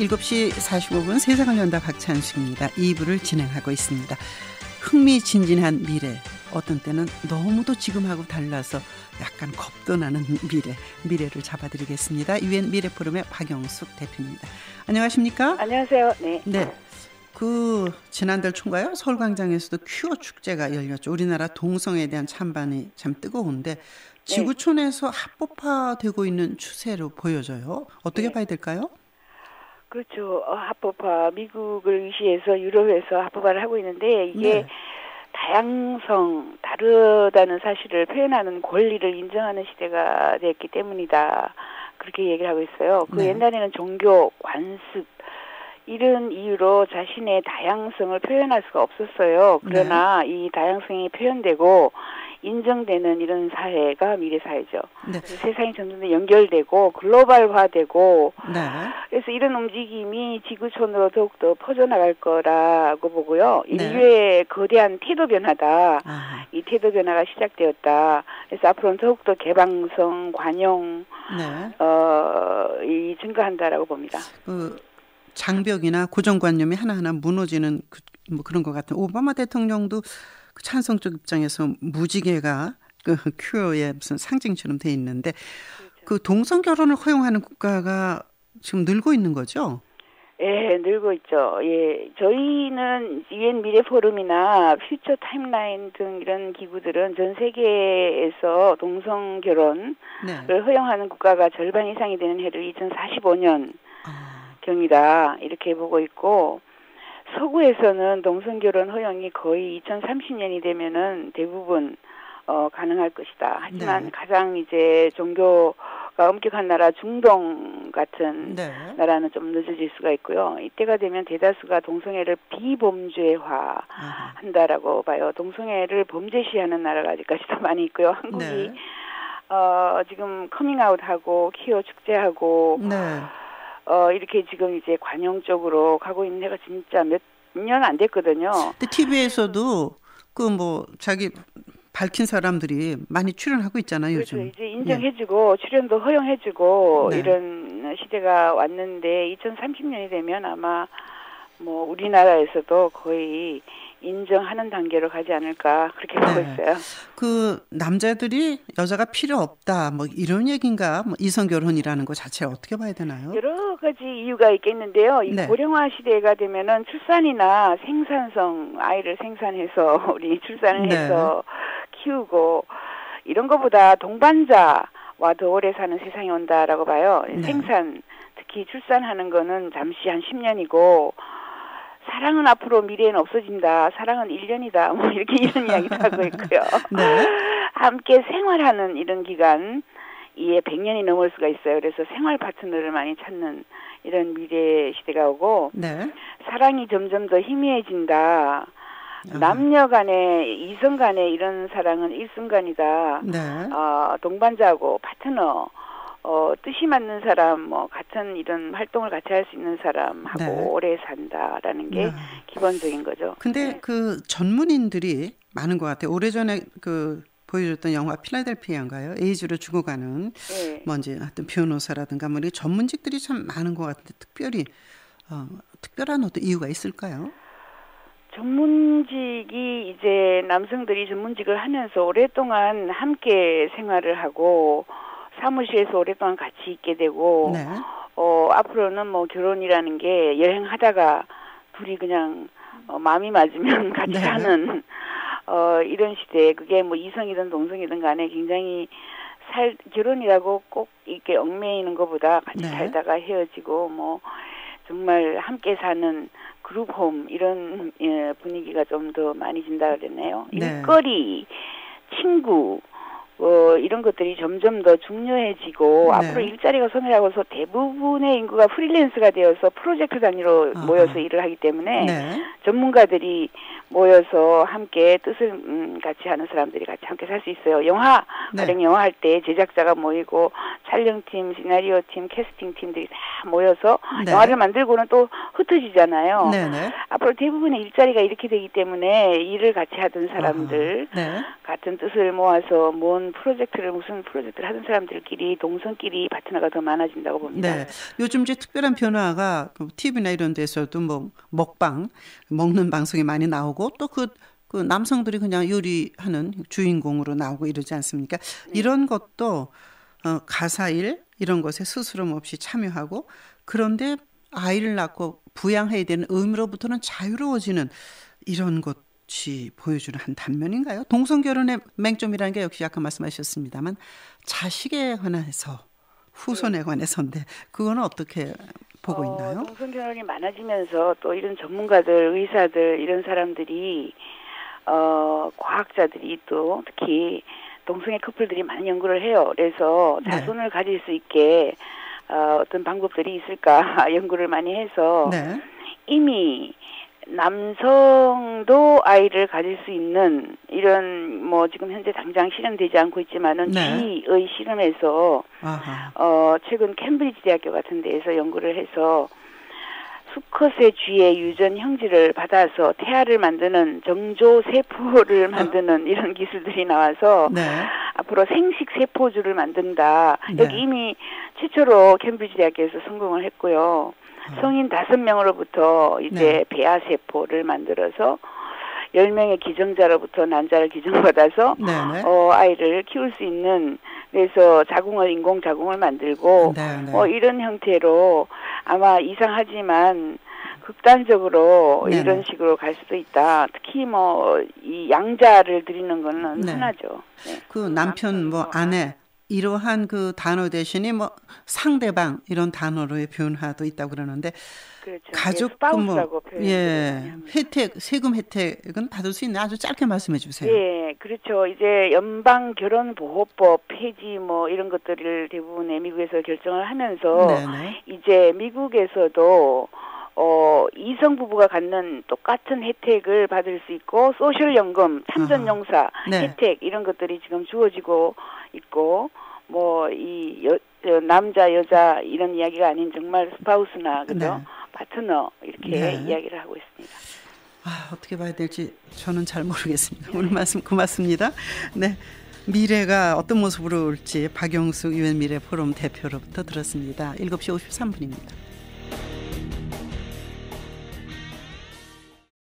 7시 45분 세상을 연다 박찬수입니다. 2부를 진행하고 있습니다. 흥미진진한 미래. 어떤 때는 너무도 지금하고 달라서 약간 겁도 나는 미래. 미래를 잡아드리겠습니다. 유엔 미래 포럼의 박영숙 대표입니다. 안녕하십니까? 안녕하세요. 네. 네. 그 지난달 초인가요? 서울광장에서도 큐어 축제가 열렸죠. 우리나라 동성에 대한 찬반이 참 뜨거운데 지구촌에서 합법화되고 있는 추세로 보여져요. 어떻게 네. 봐야 될까요? 그렇죠. 어, 합법화 미국을 의시해서 유럽에서 합법화를 하고 있는데 이게 네. 다양성 다르다는 사실을 표현하는 권리를 인정하는 시대가 됐기 때문이다. 그렇게 얘기를 하고 있어요. 그 네. 옛날에는 종교 관습 이런 이유로 자신의 다양성을 표현할 수가 없었어요. 그러나 네. 이 다양성이 표현되고 인정되는 이런 사회가 미래 사회죠. 네. 세상이 점점 더 연결되고 글로벌화되고 네. 그래서 이런 움직임이 지구촌으로 더욱더 퍼져나갈 거라고 보고요. 네. 인류의 거대한 태도 변화다. 아, 이 태도 변화가 시작되었다. 그래서 앞으로는 더욱더 개방성, 관용, 네. 어, 이 증가한다라고 봅니다. 그 장벽이나 고정관념이 하나하나 무너지는 그, 뭐 그런 것 같은 오바마 대통령도 그 찬성적 입장에서 무지개가 그 큐어의 무슨 상징처럼 돼 있는데 그 동성 결혼을 허용하는 국가가 지금 늘고 있는 거죠. 예, 늘고 있죠. 예, 저희는 유엔 미래 포럼이나 퓨처 타임라인 등 이런 기구들은 전 세계에서 동성 결혼을 네. 허용하는 국가가 절반 이상이 되는 해를 2045년 아, 경이다 이렇게 보고 있고 서구에서는 동성 결혼 허용이 거의 2030년이 되면은 대부분 어 가능할 것이다. 하지만 네. 가장 이제 종교가 엄격한 나라 중동 같은 네. 나라는 좀 늦어질 수가 있고요. 이때가 되면 대다수가 동성애를 비범죄화 아하. 한다라고 봐요. 동성애를 범죄시하는 나라가 아직까지도 많이 있고요. 한국이 네. 어 지금 커밍아웃하고 키어 축제하고 네. 어 이렇게 지금 이제 관용적으로 가고 있는 해가 진짜 몇 년 안 됐거든요. 근데 TV에서도 그 뭐 자기 밝힌 사람들이 많이 출연하고 있잖아요, 그래서 요즘. 이제 인정해주고 출연도 허용해주고 네. 이런 시대가 왔는데 2030년이 되면 아마 뭐 우리나라에서도 거의 인정하는 단계로 가지 않을까 그렇게 보고 네. 있어요. 그 남자들이 여자가 필요 없다 뭐 이런 얘기인가 뭐 이성 결혼이라는 거 자체를 어떻게 봐야 되나요? 여러 가지 이유가 있겠는데요. 이 네. 고령화 시대가 되면은 출산이나 생산성 아이를 생산해서 우리 출산을 네. 해서 키우고 이런 것보다 동반자와 더 오래 사는 세상이 온다라고 봐요. 네. 생산 특히 출산하는 거는 잠시 한 10년이고 사랑은 앞으로 미래에는 없어진다. 사랑은 1년이다. 뭐 이렇게 이런 이야기도 하고 있고요. 네. 함께 생활하는 이런 기간 이에 100년이 넘을 수가 있어요. 그래서 생활 파트너를 많이 찾는 이런 미래 시대가 오고 네. 사랑이 점점 더 희미해진다. 아하. 남녀 간에 이성 간에 이런 사랑은 일순간이다. 네. 어, 동반자하고 파트너 어, 뜻이 맞는 사람, 뭐, 같은 이런 활동을 같이 할 수 있는 사람하고 네. 오래 산다라는 게 네. 기본적인 거죠. 근데 네. 그 전문인들이 많은 것 같아요. 오래전에 그 보여줬던 영화 필라델피아인가요? 에이즈로 죽어가는 네. 뭐 이제 하여튼 변호사라든가 뭐 이렇게 전문직들이 참 많은 것 같은데 특별히 어, 특별한 어떤 이유가 있을까요? 전문직이 이제 남성들이 전문직을 하면서 오랫동안 함께 생활을 하고 사무실에서 오랫동안 같이 있게 되고 네. 어 앞으로는 뭐 결혼이라는 게 여행하다가 둘이 그냥 어, 마음이 맞으면 같이 네. 사는 어 이런 시대 그게 뭐 이성이든 동성이든 간에 굉장히 살 결혼이라고 꼭 이렇게 얽매이는 것보다 같이 네. 살다가 헤어지고 뭐 정말 함께 사는 그룹홈 이런 예, 분위기가 좀 더 많이 진다 그랬네요. 네. 일거리, 친구 어, 이런 것들이 점점 더 중요해지고 네. 앞으로 일자리가 소멸하고서 대부분의 인구가 프리랜스가 되어서 프로젝트 단위로 아하. 모여서 일을 하기 때문에 네. 전문가들이 모여서 함께 뜻을 음, 같이 하는 사람들이 같이 함께 살 수 있어요. 영화 네. 가령 영화 할 때 제작자가 모이고 촬영팀, 시나리오 팀, 캐스팅 팀들이 다 모여서 네. 영화를 만들고는 또 흩어지잖아요. 네. 네. 앞으로 대부분의 일자리가 이렇게 되기 때문에 일을 같이 하던 사람들 아하. 네. 같은 뜻을 모아서 뭔 프로젝트를 무슨 프로젝트를 하던 사람들끼리 동성끼리 파트너가 더 많아진다고 봅니다. 네. 요즘 이제 특별한 변화가 TV나 이런 데서도 뭐 먹방, 먹는 방송이 많이 나오고 또그 그 남성들이 그냥 요리하는 주인공으로 나오고 이러지 않습니까? 네. 이런 것도 어, 가사일 이런 것에 스스럼 없이 참여하고 그런데 아이를 낳고 부양해야 되는 의무로부터는 자유로워지는 이런 것 이 보여주는 한 단면인가요? 동성 결혼의 맹점이라는 게 역시 아까 말씀하셨습니다만 자식에 관해서 후손에 네. 관해서인데 그거는 어떻게 보고 어, 있나요? 동성 결혼이 많아지면서 또 이런 전문가들, 의사들 이런 사람들이 어 과학자들이 또 특히 동성애 커플들이 많은 연구를 해요. 그래서 네. 자손을 네. 가질 수 있게 어, 어떤 방법들이 있을까 연구를 많이 해서 네. 이미 남성도 아이를 가질 수 있는 이런 뭐 지금 현재 당장 실현되지 않고 있지만은 네. 주의 실험에서 아하. 어 최근 캠브리지 대학교 같은 데에서 연구를 해서 수컷의 쥐의 유전 형질을 받아서 태아를 만드는 정조 세포를 어. 만드는 이런 기술들이 나와서 네. 앞으로 생식 세포주를 만든다. 네. 여기 이미 최초로 캠브리지 대학교에서 성공을 했고요. 어. 성인 다섯 명으로부터 이제 네. 배아 세포를 만들어서 10명의 기정자로부터 난자를 기증받아서 네, 네. 어, 아이를 키울 수 있는 그래서 자궁을 인공 자궁을 만들고 네, 네. 어, 이런 형태로 아마 이상하지만 극단적으로 네 이런 식으로 갈 수도 있다. 특히 뭐 이 양자를 드리는 거는 네. 흔하죠. 네. 그 남편 뭐 아내 이러한 그 단어 대신에 뭐 상대방 이런 단어로의 변화도 있다고 그러는데 그렇죠. 가족 예, 뭐 예, 혜택 세금 혜택은 받을 수 있는 아주 짧게 말씀해 주세요. 예, 그렇죠. 이제 연방 결혼 보호법 폐지 뭐 이런 것들을 대부분의 미국에서 결정을 하면서 네네. 이제 미국에서도 어, 이성 부부가 갖는 똑같은 혜택을 받을 수 있고 소셜 연금, 참전용사 네. 혜택 이런 것들이 지금 주어지고 있고 뭐이 남자 여자 이런 이야기가 아닌 정말 스파우스나 그죠 네. 파트너 이렇게 네. 이야기를 하고 있습니다. 아 어떻게 봐야 될지 저는 잘 모르겠습니다. 오늘 말씀 고맙습니다. 네. 미래가 어떤 모습으로 올지 박영숙 유엔 미래 포럼 대표로부터 들었습니다. 7시 53분입니다.